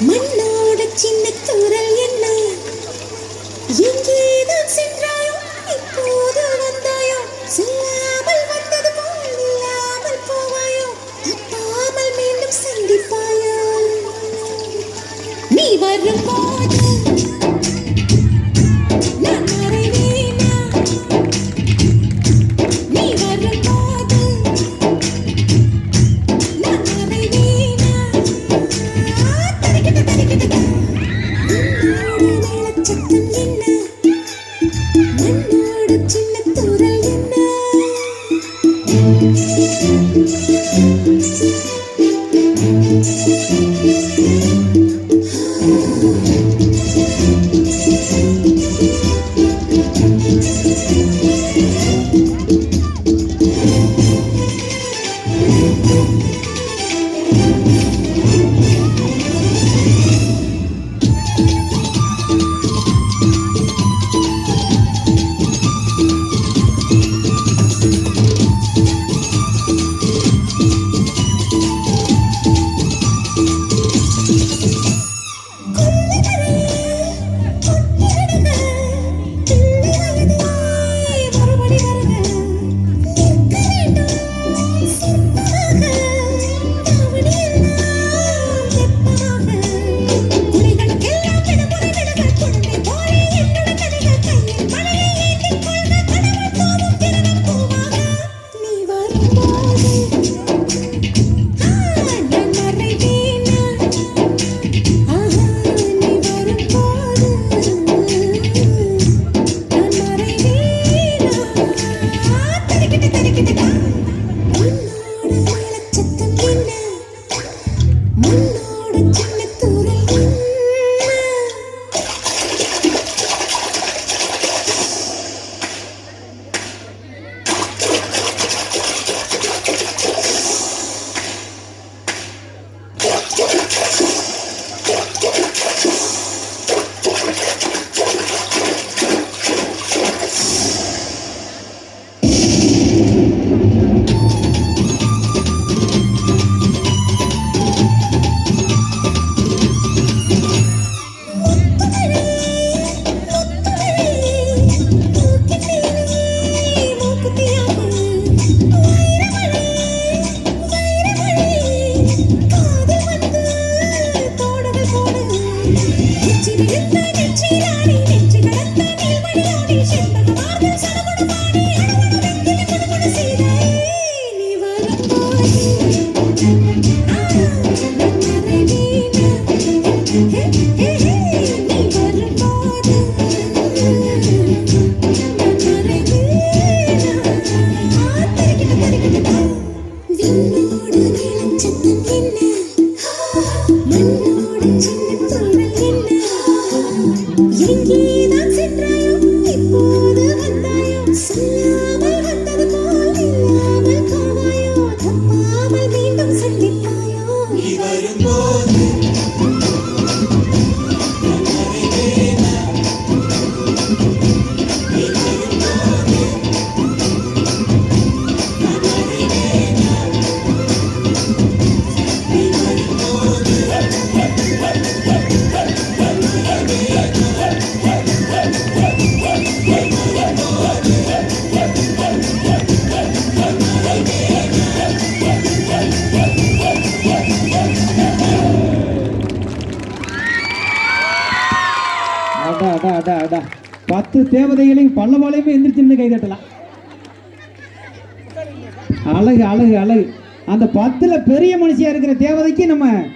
மண்ணோட சின்ன குரல் என்ன? எங்கேதான் சென்றாயோ இப்போது வந்தாயோ சொல்லாமல் வந்தது போல் இல்லாமல் போவாயோ தப்பாமல் மீண்டும் சந்திப்பாயோ. நீ வரும்போது நான் Thank you. எங்கேதான் சென்றாயோ இப்போது வந்தாயோ சொல்லாமல் வந்தது போல் இல்லாமல் போவாயோ தப்பாமல் மீண்டும் சந்திப்பாயோ. அதான் அதான் பத்து தேவதைகளையும் பல்லவாலையுமே எந்திரிச்சு கை தட்டலாம். அழகு அழகு அழகு. அந்த பத்துல பெரிய மனுஷியா இருக்கிற தேவதைக்கு நம்ம